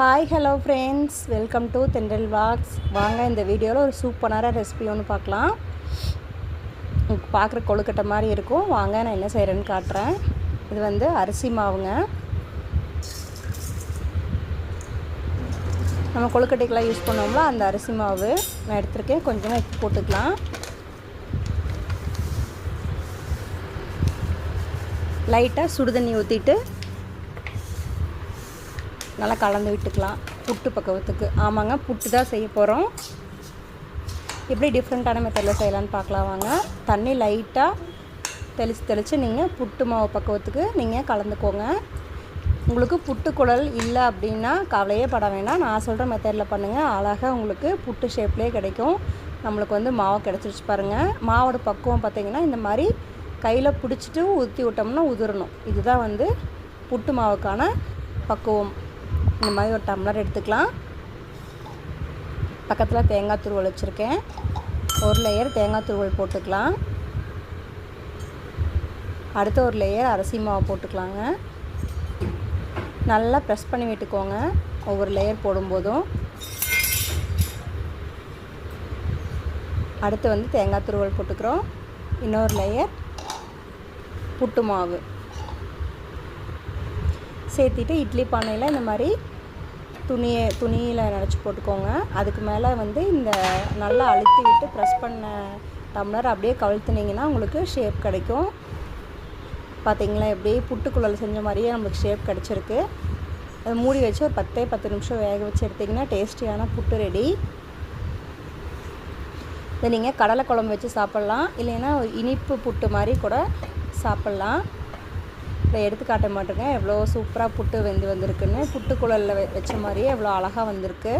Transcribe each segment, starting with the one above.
Hi hello friends welcome to Thendral walks வாங்க இந்த வீடியோவில் ஒரு சூப்பரான ரெசிபி ஒன்று பார்க்கலாம். பார்க்குற கொழுக்கட்டை மாதிரி இருக்கும். வாங்க நான் என்ன செய்கிறேன்னு காட்டுறேன். இது வந்து அரிசி மாவுங்க. நம்ம கொழுக்கட்டைக்கெலாம் யூஸ் பண்ணோம்ல அந்த அரிசி மாவு. நான் எடுத்துருக்கேன். கொஞ்சமாக எடுத்து போட்டுக்கலாம். லைட்டாக சுடுதண்ணி ஊற்றிட்டு நல்லா கலந்து விட்டுக்கலாம். புட்டு பக்குவத்துக்கு. ஆமாங்க புட்டு தான் செய்ய போகிறோம் எப்படி டிஃப்ரெண்ட்டான மெத்தடில் செய்யலான்னு பார்க்கலாம் வாங்க. தண்ணி லைட்டாக தெளித்து தெளித்து நீங்கள் புட்டு மாவு பக்குவத்துக்கு நீங்கள் கலந்துக்கோங்க. உங்களுக்கு புட்டு குழல் இல்லை அப்படின்னா கவலையே பட வேண்டாம் நான் சொல்கிற மெத்தடில் பண்ணுங்கள் அழகாக உங்களுக்கு புட்டு ஷேப்லேயே கிடைக்கும். நம்மளுக்கு வந்து மாவு கிடச்சிருச்சு பாருங்கள் மாவோட பக்குவம் பார்த்திங்கன்னா இந்த மாதிரி கையில் பிடிச்சிட்டு ஊற்றி விட்டோம்னா உதிரணும். இதுதான் வந்து புட்டு மாவுக்கான பக்குவம். இந்த மாதிரி ஒரு டம்ளர் எடுத்துக்கலாம். பக்கத்தில் தேங்காய் துருவல் வச்சுருக்கேன். ஒரு லேயர் தேங்காய் துருவல் போட்டுக்கலாம். அடுத்த ஒரு லேயர் அரிசி மாவு போட்டுக்கலாங்க. நல்லா ப்ரெஸ் பண்ணி விட்டுக்கோங்க. ஒவ்வொரு லேயர் போடும்போதும். அடுத்து வந்து தேங்காய் துருவல் போட்டுக்கிறோம். இன்னொரு லேயர் புட்டு மாவு. சேர்த்திட்டு இட்லி பானையில் இந்த மாதிரி துணியை துணியில் நினச்சி போட்டுக்கோங்க. அதுக்கு மேலே வந்து இந்த நல்லா அழுத்தி விட்டு ப்ரெஸ் பண்ண டம்ளர் அப்படியே கழுத்துனீங்கன்னா உங்களுக்கு ஷேப் கிடைக்கும். பார்த்தீங்களா எப்படி புட்டுக்குழல் செஞ்ச மாதிரியே நம்மளுக்கு ஷேப் கிடச்சிருக்கு. அதை மூடி வச்சு ஒரு பத்தே பத்து நிமிஷம் வேக வச்சு எடுத்திங்கன்னா டேஸ்டியான புட்டு ரெடி இதை நீங்கள் கடலை குழம்பு வச்சு சாப்பிட்லாம். இல்லைன்னா இனிப்பு புட்டு மாதிரி கூட சாப்பிட்லாம். இதை எடுத்து காட்ட மாட்டேங்க. எவ்வளோ சூப்பராக புட்டு வெந்து வந்திருக்குன்னு. புட்டு குழலில் வச்ச மாதிரியே எவ்வளோ அழகாக வந்திருக்கு.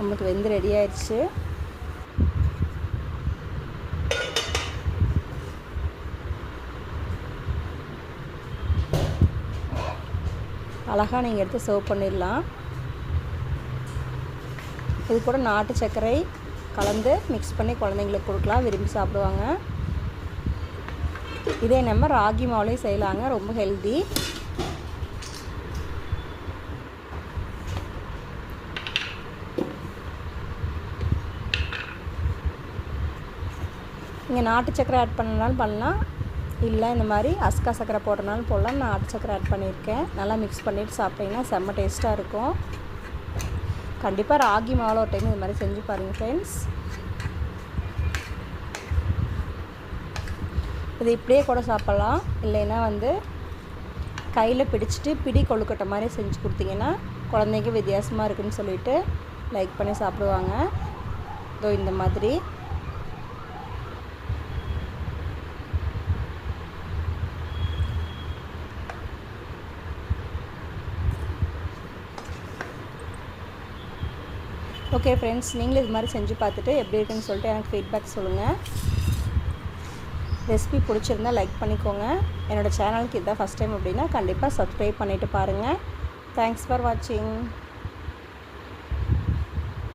நமக்கு வெந்து ரெடி ஆயிடுச்சு அழகாக நீங்கள் எடுத்து சர்வ் பண்ணிடலாம். இது கூட நாட்டு சர்க்கரை கலந்து மிக்ஸ் பண்ணி குழந்தைங்களுக்கு கொடுக்கலாம். விரும்பி சாப்பிடுவாங்க. இதே நம்ம ராகி மாவுலேயும் செய்யலாங்க ரொம்ப ஹெல்தி. இங்கே நாட்டு சக்கரை ஆட் பண்ணனாலும் பண்ணலாம். இல்லை இந்த மாதிரி அஸ்கா சக்கரை போடுறனாலும் போடலாம். நான் ஆட்டு சக்கரை ஆட் பண்ணியிருக்கேன். நல்லா மிக்ஸ் பண்ணிவிட்டு சாப்பிட்டீங்கன்னா செம்ம டேஸ்ட்டாக இருக்கும். கண்டிப்பாக ராகி மாவில் ஒரு டைம் இது மாதிரி செஞ்சு பாருங்கள் ஃப்ரெண்ட்ஸ் இது இப்படியே கூட சாப்பிட்லாம். இல்லைன்னா வந்து கையில் பிடிச்சிட்டு பிடி கொழுக்கட்டை மாதிரி செஞ்சு கொடுத்தீங்கன்னா குழந்தைங்க வித்தியாசமாக இருக்குன்னு சொல்லிட்டு லைக் பண்ணி சாப்பிடுவாங்க. இதோ இந்த மாதிரி. ஓகே ஃப்ரெண்ட்ஸ் நீங்களும் இது மாதிரி செஞ்சு பார்த்துட்டு எப்படி இருக்குன்னு சொல்லிட்டு எனக்கு ஃபீட்பேக் சொல்லுங்கள் ரெசிபி பிடிச்சிருந்தா லைக் பண்ணிக்கோங்க. என்னோடய சேனலுக்கு இதுதான் ஃபஸ்ட் டைம் அப்படின்னா கண்டிப்பாக சப்ஸ்கிரைப் பண்ணிவிட்டு பாருங்கள் தேங்க்ஸ் ஃபார் வாட்சிங்